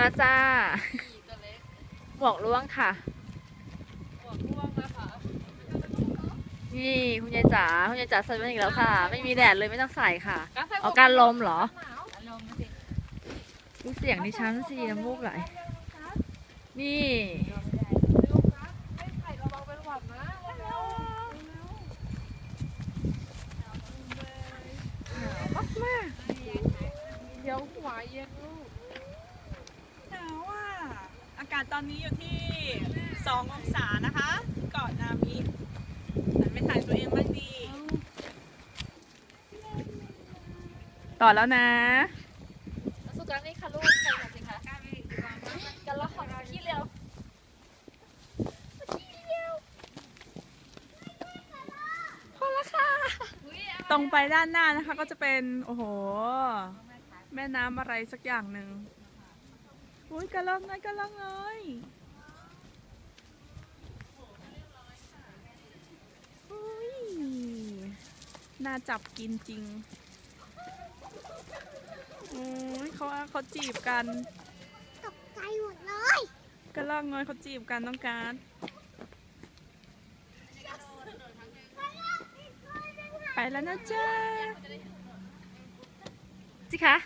แล้วจ้าหมวกล่วงค่ะนี่คุณยายจ๋าคุณยายจ๋าใส่มาอีกแล้วค่ะ ไม่มีแดดเลยไม่ต้องใส่ค่ะเอาการลมเหรอดูเสียงดิฉันสิน้ำมูกไหลนี่เดี๋ยวหัวเย็นลูกหนาวอะอากาศตอนนี้อยู่ที่ 2 องศานะคะเกาะนามิหันไปถ่ายตัวเองบ้างดีต่อแล้วนะ สุการนี่ค่ะลูกใครมาสิคะกันละของขี้เร็วตรงไปด้านหน้านะคะก็จะเป็น โอ้โห แม่น้ำอะไรสักอย่างหนึ่ง อุ้ยกระลอกน้อยกระลอกน้อยอุ้ยน่าจับกินจริงโอ้ยเขาเขาจีบกัน ตกใจหมดเลยกระลอกน้อยเขาจีบกันต้องการ ไปแล้วนะจ๊ะสิคะ